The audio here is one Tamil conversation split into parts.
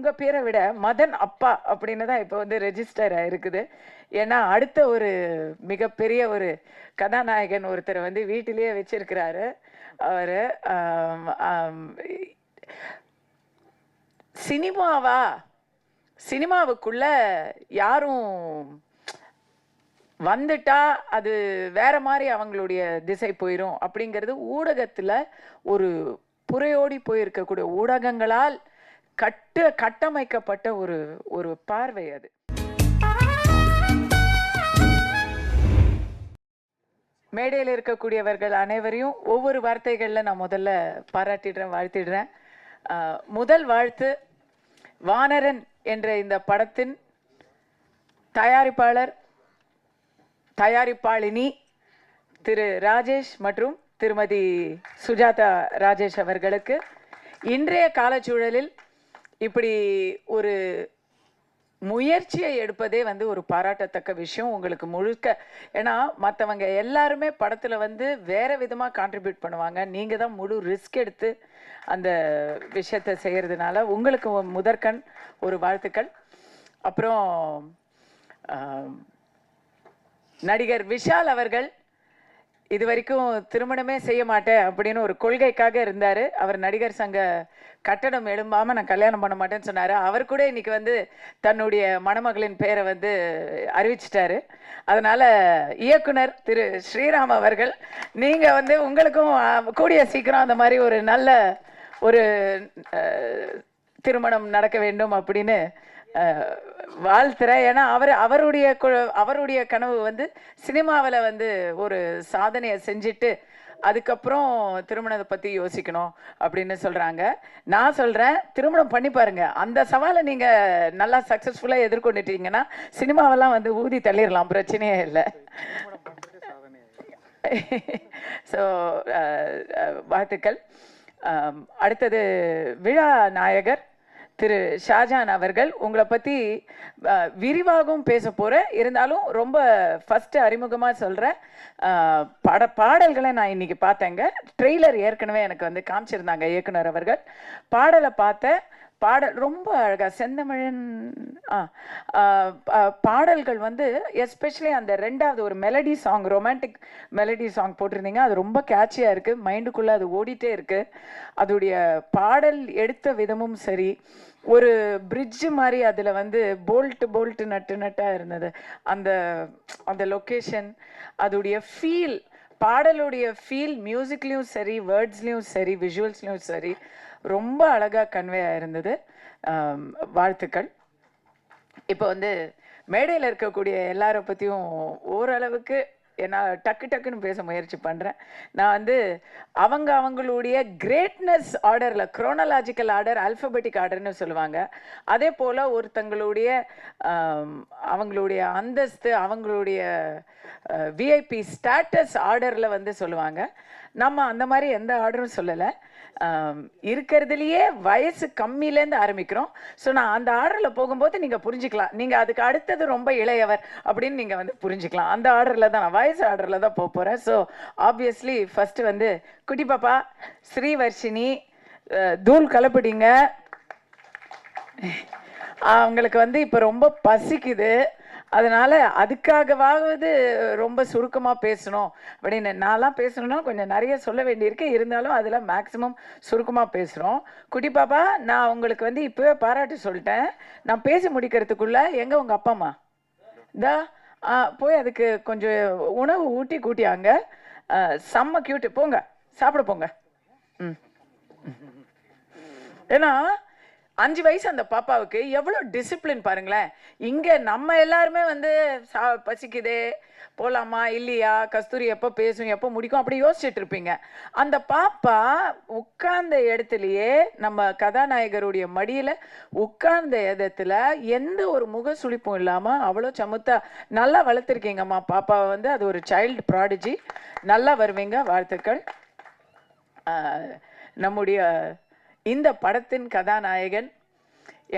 உங்க பேரை விட மதன் அப்பா அப்படின்னு தான் இப்போ வந்து ரெஜிஸ்டர் ஆயிருக்குது. ஏன்னா அடுத்த ஒரு மிகப்பெரிய ஒரு கதாநாயகன் ஒருத்தரை வந்து வீட்டிலேயே வச்சிருக்கிறாரு. அவரு சினிமாவா? சினிமாவுக்குள்ள யாரும் வந்துட்டா அது வேற மாதிரி அவங்களுடைய திசை போயிடும் அப்படிங்கிறது ஊடகத்துல ஒரு புறையோடி போயிருக்கக்கூடிய ஊடகங்களால் கட்டு கட்டமைக்கப்பட்ட ஒரு ஒரு பார்வை அது. மேடையில் இருக்கக்கூடியவர்கள் அனைவரையும் ஒவ்வொரு வார்த்தைகளில் நான் முதல்ல பாராட்டிடுறேன் வாழ்த்திடுறேன். முதல் வாழ்த்து வானரன் என்ற இந்த படத்தின் தயாரிப்பாளர் தயாரிப்பாளினி திரு ராஜேஷ் மற்றும் திருமதி சுஜாதா ராஜேஷ் அவர்களுக்கு இன்றைய காலச்சூழலில் இப்படி ஒரு முயற்சியை எடுப்பதே வந்து ஒரு பாராட்டத்தக்க விஷயம் உங்களுக்கு முழுக்க. ஏன்னா மற்றவங்க எல்லாருமே படத்தில் வந்து வேறு விதமாக கான்ட்ரிபியூட் பண்ணுவாங்க. நீங்கள் தான் முழு ரிஸ்க் எடுத்து அந்த விஷயத்தை செய்கிறதுனால உங்களுக்கு முதற்கண் ஒரு வாழ்த்துக்கள். அப்புறம் நடிகர் விஷால் அவர்கள் இது வரைக்கும் திருமணமே செய்ய மாட்டேன் அப்படின்னு ஒரு கொள்கைக்காக இருந்தார். அவர் நடிகர் சங்க கட்டடம் எழும்பாமல் நான் கல்யாணம் பண்ண மாட்டேன்னு சொன்னார். அவர் கூட இன்னைக்கு வந்து தன்னுடைய மணமகளின் பேரை வந்து அறிவிச்சிட்டாரு. அதனால் இயக்குனர் திரு ஸ்ரீராம் அவர்கள் நீங்கள் வந்து உங்களுக்கும் கூடிய சீக்கிரம் அந்த மாதிரி ஒரு நல்ல ஒரு திருமணம் நடக்க வேண்டும் அப்படின்னு வாழ்த்துறேன் ஏன்னா அவர் அவருடைய அவருடைய கனவு வந்து சினிமாவில் வந்து ஒரு சாதனையை செஞ்சுட்டு அதுக்கப்புறம் திருமணத்தை பற்றி யோசிக்கணும் அப்படின்னு சொல்கிறாங்க நான் சொல்கிறேன் திருமணம் பண்ணி பாருங்க. அந்த சவாலை நீங்கள் நல்லா சக்ஸஸ்ஃபுல்லாக எதிர்கொண்டுட்டீங்கன்னா சினிமாவெல்லாம் வந்து ஊதி தள்ளிடலாம் பிரச்சனையே இல்லை. ஸோ வாழ்த்துக்கள். அடுத்தது விழா நாயகர். திரு ஷாஜான் அவர்கள் உங்களை பற்றி விரிவாகவும் பேச போகிறேன் இருந்தாலும் ரொம்ப ஃபஸ்ட்டு அறிமுகமாக சொல்கிறேன் பட பாடல்களை நான் இன்னைக்கு பார்த்தேங்க. ட்ரெய்லர் ஏற்கனவே எனக்கு வந்து காமிச்சிருந்தாங்க இயக்குனர் அவர்கள். பாடலை பார்த்தேன் பாடல் ரொம்ப அழகா செந்தமிழன் ஆ, பாடல்கள் வந்து எஸ்பெஷலி அந்த ரெண்டாவது ஒரு melody song romantic melody song போட்டிருந்தீங்க அது ரொம்ப கேட்சியாக இருக்குது மைண்டுக்குள்ளே அது ஓடிட்டே இருக்குது அதோடைய பாடல் எடுத்த விதமும் சரி. ஒரு பிரிட்ஜ் மாதிரி அதில் வந்து போல்ட் போல்ட் நட்டு நட்டாக இருந்தது. அந்த அந்த லொக்கேஷன் அதோடைய ஃபீல் பாடலுடைய ஃபீல் மியூசிக்லேயும் சரி வேர்ட்ஸ்லேயும் சரி விஷுவல்ஸ்லேயும் சரி ரொம்ப அழகாக கன்வே ஆயிருந்தது. வாழ்த்துக்கள். இப்போ வந்து மேடையில் இருக்கக்கூடிய எல்லாரை பற்றியும் ஓரளவுக்கு ஏன்னா டக்கு டக்குன்னு பேச முயற்சி பண்ணுறேன் நான் வந்து அவங்க அவங்களுடைய கிரேட்னஸ் ஆர்டரில் குரோனலாஜிக்கல் ஆர்டர் அல்ஃபபெட்டிக் ஆர்டர்னு சொல்லுவாங்க. அதே போல் ஒருத்தங்களுடைய அவங்களுடைய அந்தஸ்து அவங்களுடைய விஐபி ஸ்டேட்டஸ் ஆர்டரில் வந்து சொல்லுவாங்க. நம்ம அந்த மாதிரி எந்த ஆர்டரும் சொல்லலை. இருக்கிறதுலையே வயசு கம்மியிலேருந்து ஆரம்பிக்கிறோம். ஸோ நான் அந்த ஆர்டரில் போகும்போது நீங்கள் புரிஞ்சுக்கலாம். நீங்கள் அதுக்கு அடுத்தது ரொம்ப இளையவர் அப்படின்னு நீங்கள் வந்து புரிஞ்சுக்கலாம். அந்த ஆர்டரில் தான் நான் சர்ப்ரைஸ் ஆர்டரில் தான் போக போகிறேன் ஸோ ஆப்வியஸ்லி ஃபஸ்ட்டு வந்து குட்டி பாப்பா ஸ்ரீவர்ஷினி தூள் கலப்பிடிங்க. அவங்களுக்கு வந்து இப்போ ரொம்ப பசிக்குது. அதனால் அதுக்காகவாவது ரொம்ப சுருக்கமாக பேசணும். அப்படின்னு நான்லாம் பேசணும்னா கொஞ்சம் நிறைய சொல்ல வேண்டியிருக்கு. இருந்தாலும் அதில் மேக்ஸிமம் சுருக்கமாக பேசுகிறோம் குட்டி பாப்பா நான் உங்களுக்கு வந்து இப்போவே பாராட்டு சொல்லிட்டேன். நான் பேசி முடிக்கிறதுக்குள்ளே எங்கே உங்கள் அப்பா அம்மா? இதா போய் அதுக்கு கொஞ்சம் உணவு ஊட்டி கூட்டியாங்க. ஆ, செம்ம கியூட்டு போங்க சாப்பிட போங்க. ம். ஏன்னா அஞ்சு வயசு அந்த பாப்பாவுக்கு எவ்வளோ டிசிப்ளின் பாருங்களேன். இங்கே நம்ம எல்லாருமே வந்து சா பசிக்குதே போகலாமா இல்லையா கஸ்தூரி எப்போ பேசும் எப்போ முடிக்கும் அப்படி யோசிச்சுட்டு இருப்பீங்க. அந்த பாப்பா உட்கார்ந்த இடத்துலையே நம்ம கதாநாயகருடைய மடியில் உட்கார்ந்த இடத்துல எந்த ஒரு முக சுளிப்பும் இல்லாமல் அவ்வளோ சமுத்தா நல்லா வளர்த்துருக்கீங்கம்மா. பாப்பாவை வந்து அது ஒரு சைல்டு ப்ராடிஜி நல்லா வருவீங்க. வாழ்த்துக்கள். நம்முடைய இந்த படத்தின் கதாநாயகன்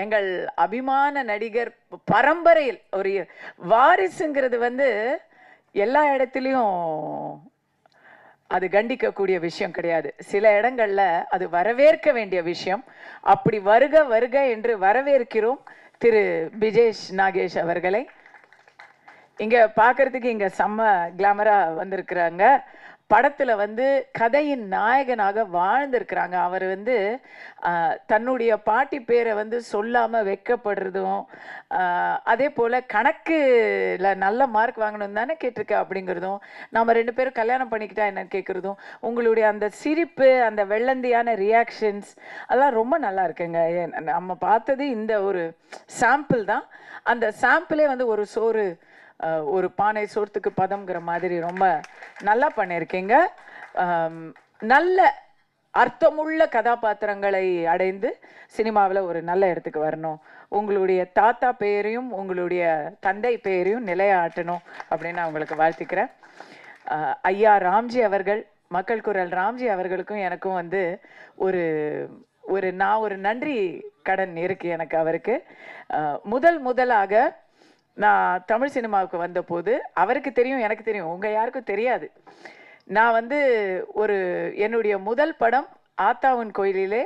எங்கள் அபிமான நடிகர் பரம்பரையில் ஒரு வாரிசுங்கிறது வந்து எல்லா இடத்துலையும் அது கண்டிக்கக்கூடிய விஷயம் கிடையாது. சில இடங்களில் அது வரவேற்க வேண்டிய விஷயம். அப்படி வருக வருக என்று வரவேற்கிறோம் திரு பிஜேஷ் நாகேஷ் அவர்களை. இங்கே பார்க்கறதுக்கு இங்கே செம்ம கிளாமராக வந்திருக்கிறாங்க. படத்துல வந்து கதையின் நாயகனாக வாழ்ந்திருக்கிறாங்க. அவர் வந்து தன்னுடைய பாட்டி பேரை வந்து சொல்லாம வெக்கப்படுறதும் அதே போல கணக்குல நல்ல மார்க் வாங்கணும் தானே கேட்டிருக்க அப்படிங்கிறதும் நம்ம ரெண்டு பேரும் கல்யாணம் பண்ணிக்கிட்டா என்னன்னு கேட்குறதும் உங்களுடைய அந்த சிரிப்பு அந்த வெள்ளந்தியான ரியாக்ஷன்ஸ் அதெல்லாம் ரொம்ப நல்லா இருக்குங்க. ஏன் நம்ம பார்த்தது இந்த ஒரு சாம்பிள் தான். அந்த சாம்பிளே வந்து ஒரு சோறு ஒரு பானை சோர்த்துக்கு பதம்ங்கிற மாதிரி ரொம்ப நல்லா பண்ணியிருக்கீங்க நல்ல அர்த்தமுள்ள கதாபாத்திரங்களை அடைந்து சினிமாவில் ஒரு நல்ல இடத்துக்கு வரணும். உங்களுடைய தாத்தா பெயரையும் உங்களுடைய தந்தை பெயரையும் நிலையாட்டணும் அப்படின்னு நான் உங்களுக்கு வாழ்த்திக்கிறேன். ஐயா ராம்ஜி அவர்கள் மக்கள் குரல் ராம்ஜி அவர்களுக்கும் எனக்கும் வந்து ஒரு ஒரு நான் ஒரு நன்றி கடன் இருக்கு எனக்கு அவருக்கு. முதல் முதலாக நான் தமிழ் சினிமாவுக்கு வந்தபோது அவருக்கு தெரியும் எனக்கு தெரியும். உங்கள் யாருக்கும் தெரியாது. நான் வந்து ஒரு என்னுடைய முதல் படம் ஆத்தாவன் கோயிலிலே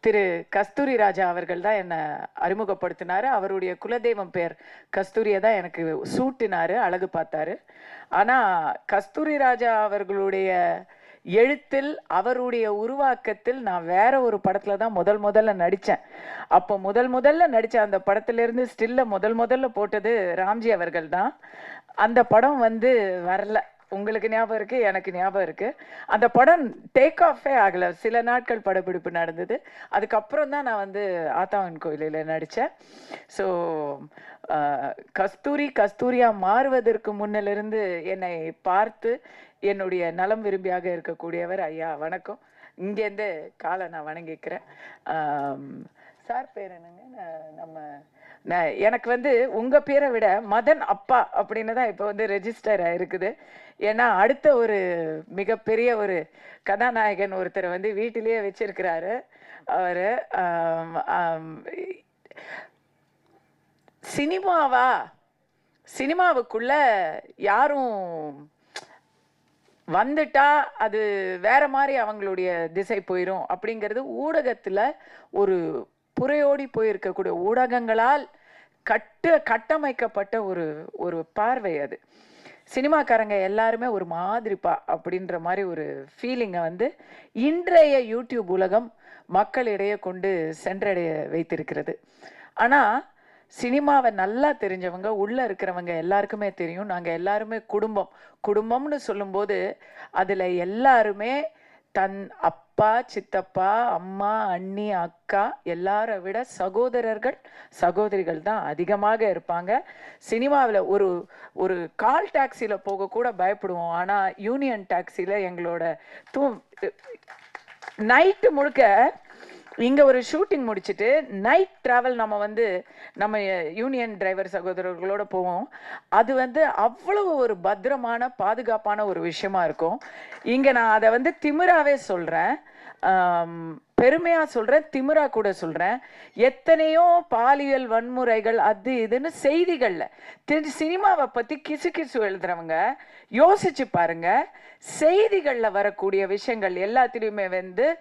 திரு கஸ்தூரி ராஜா அவர்கள் தான் என்னை அறிமுகப்படுத்தினார். அவருடைய குலதெய்வம் பேர் கஸ்தூரியை தான் எனக்கு சூட்டினார் அழகு பார்த்தாரு. ஆனால் கஸ்தூரி ராஜா அவர்களுடைய எழுத்தில் அவருடைய உருவாக்கத்தில் நான் வேற ஒரு படத்துல தான் முதல் முதல்ல நடித்தேன் அப்போ முதல் முதல்ல நடித்த அந்த படத்துலேருந்து ஸ்டில்ல முதல் முதல்ல போட்டது ராம்ஜி அவர்கள் தான். அந்த படம் வந்து வரல. உங்களுக்கு ஞாபகம் இருக்கு எனக்கு ஞாபகம் இருக்கு. அந்த படம் டேக் ஆஃபே ஆகல. சில நாட்கள் படப்பிடிப்பு நடந்தது. அதுக்கப்புறம் தான் நான் வந்து ஆத்தாவன் கோயிலில் நடித்தேன். ஸோ கஸ்தூரி கஸ்தூரியா மாறுவதற்கு முன்னிலிருந்து என்னை பார்த்து என்னுடைய நலம் விரும்பியாக இருக்கக்கூடியவர் ஐயா வணக்கம். இங்கேருந்து காலை நான் வணங்கிக்கிறேன். சார் பேர் என்னங்க? நம்ம நான் எனக்கு வந்து உங்க பேரை விட மதன் அப்பா அப்படின்னு தான் இப்போ வந்து ரெஜிஸ்டர் ஆயிருக்குது. ஏன்னா அடுத்த ஒரு மிகப்பெரிய ஒரு கதாநாயகன் ஒருத்தரை வந்து வீட்டிலேயே வச்சிருக்கிறாரு. அவரு சினிமாவா? சினிமாவுக்குள்ள யாரும் வந்துட்டா அது வேற மாதிரி அவங்களுடைய திசை போயிடும் அப்படிங்கிறது ஊடகத்துல ஒரு புறையோடி போயிருக்கக்கூடிய ஊடகங்களால் கட்டு கட்டமைக்கப்பட்ட ஒரு ஒரு பார்வை அது. சினிமாக்காரங்க எல்லாருமே ஒரு மாதிரிப்பா அப்படின்ற மாதிரி ஒரு ஃபீலிங்கை வந்து இன்றைய யூடியூப் உலகம் மக்களிடையே கொண்டு சென்றடைய வைத்திருக்கிறது. ஆனால் சினிமாவை நல்லா தெரிஞ்சவங்க உள்ளே இருக்கிறவங்க எல்லாருக்குமே தெரியும். நாங்கள் எல்லாருமே குடும்பம். குடும்பம்னு சொல்லும்போது அதில் எல்லாருமே தன் அப் அப்பா சித்தப்பா அம்மா அண்ணி அக்கா எல்லாரை விட சகோதரர்கள் சகோதரிகள் தான் அதிகமாக இருப்பாங்க. சினிமாவில் ஒரு ஒரு கால் டாக்ஸியில் போக கூட பயப்படுவோம். ஆனால் யூனியன் டாக்ஸியில் எங்களோட தூ நைட்டு முழுக்க இங்கே ஒரு ஷூட்டிங் முடிச்சிட்டு நைட் ட்ராவல் நம்ம வந்து நம்ம யூனியன் டிரைவர் சகோதரர்களோட போவோம். அது வந்து அவ்வளவு ஒரு பத்திரமான பாதுகாப்பான ஒரு விஷயமா இருக்கும். இங்கே நான் அதை வந்து திமிராவே சொல்கிறேன் பெருமையாக சொல்கிறேன் திமிரா கூட சொல்கிறேன் எத்தனையோ பாலியல் வன்முறைகள் அது இதுன்னு செய்திகளில். தெரி- சினிமாவை பற்றி கிசு கிசு எழுதுறவங்க யோசிச்சு பாருங்க. செய்திகளில் வரக்கூடிய விஷயங்கள் எல்லாத்துலேயுமே வந்து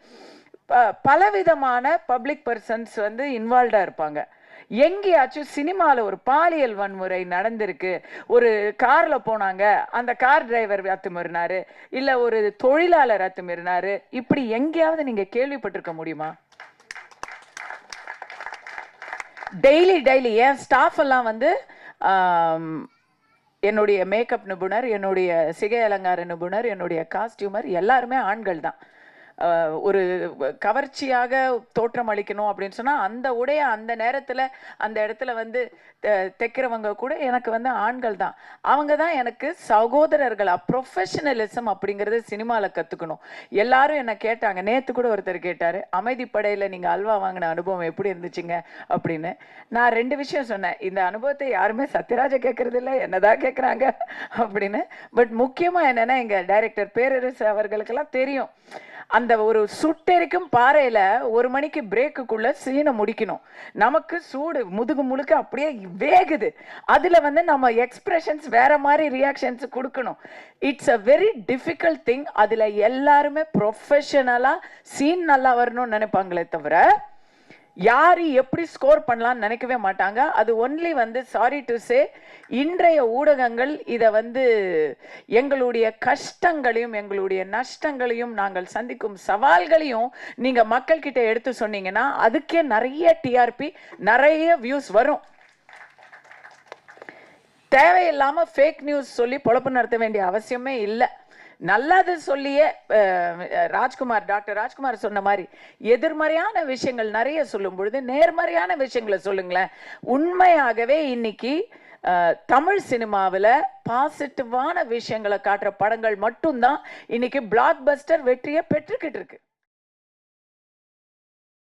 ப- பலவிதமான பப்ளிக் பர்சன்ஸ் வந்து இன்வால்வ்டாக இருப்பாங்க. எங்கேயாச்சும் சினிமாவில் ஒரு பாலியல் வன்முறை நடந்திருக்கு ஒரு காரில் போனாங்க அந்த கார் டிரைவர் அத்துமீறினாரு இல்லை ஒரு தொழிலாளர் அத்துமீறினாரு இப்படி எங்கேயாவது நீங்கள் கேள்விப்பட்டிருக்க முடியுமா? டெய்லி டெய்லி என் ஸ்டாஃப் எல்லாம் வந்து என்னுடைய மேக்கப் நிபுணர் என்னுடைய சிகை அலங்கார நிபுணர் என்னுடைய காஸ்டியூமர் எல்லாருமே ஆண்கள் தான். ஒரு கவர்ச்சியாக தோற்றம் அளிக்கணும் அப்படின்னு சொன்னால் அந்த உடைய அந்த நேரத்தில் அந்த இடத்துல வந்து த- தைக்கிறவங்க கூட எனக்கு வந்து ஆண்கள் தான். அவங்க தான் எனக்கு சகோதரர்கள் ப்ரொஃபஷனலிசம் அப்படிங்கிறத சினிமாவில் கற்றுக்கணும் எல்லாரும் என்னை கேட்டாங்க நேற்று கூட ஒருத்தர் கேட்டார் அமைதிப்படையில் நீங்கள் அல்வா வாங்கின அனுபவம் எப்படி இருந்துச்சுங்க? அப்படின்னு. நான் ரெண்டு விஷயம் சொன்னேன் இந்த அனுபவத்தை யாருமே சத்யராஜ கேட்கறதில்ல என்னதான் கேட்குறாங்க அப்படின்னு. பட் முக்கியமாக என்னென்னா எங்கள் டைரக்டர் பேரரசு அவர்களுக்கெல்லாம் தெரியும். அந்த ஒரு சுட்டெரிக்கும் பாறையில ஒரு மணிக்கு பிரேக்குக்குள்ள சீனை முடிக்கணும். நமக்கு சூடு முதுகு முழுக்க அப்படியே வேகுது. அதுல வந்து நம்ம எக்ஸ்பிரஷன்ஸ் வேற மாதிரி ரியாக்ஷன்ஸ் கொடுக்கணும். It's a very difficult thing அதுல எல்லாருமே ப்ரொஃபஷனலா சீன் நல்லா வரணும்னு நினைப்பாங்களே தவிர யாரு எப்படி ஸ்கோர் பண்ணலாம்னு நினைக்கவே மாட்டாங்க. அது ஒன்லி வந்து சாரி டு சே இன்றைய ஊடகங்கள் இதை வந்து எங்களுடைய கஷ்டங்களையும் எங்களுடைய நஷ்டங்களையும் நாங்கள் சந்திக்கும் சவால்களையும் நீங்க மக்கள்கிட்ட எடுத்து சொன்னீங்கன்னா அதுக்கே நிறைய டிஆர்பி நிறைய வியூஸ் வரும். தேவையில்லாம ஃபேக் நியூஸ் சொல்லி பொழப்பு நடத்த வேண்டிய அவசியமே இல்லை. நல்லது சொல்லியே ராஜ்குமார் டாக்டர் ராஜ்குமார் சொன்ன மாதிரி எதிர்மறையான விஷயங்கள் நிறைய சொல்லும் பொழுது நேர்மறையான விஷயங்களை சொல்லுங்களேன். உண்மையாகவே இன்னைக்கு தமிழ் சினிமாவில் பாசிட்டிவான விஷயங்களை காட்டுற படங்கள் மட்டும்தான் இன்னைக்கு பிளாக் பஸ்டர் வெற்றியை பெற்றுக்கிட்டு இருக்கு.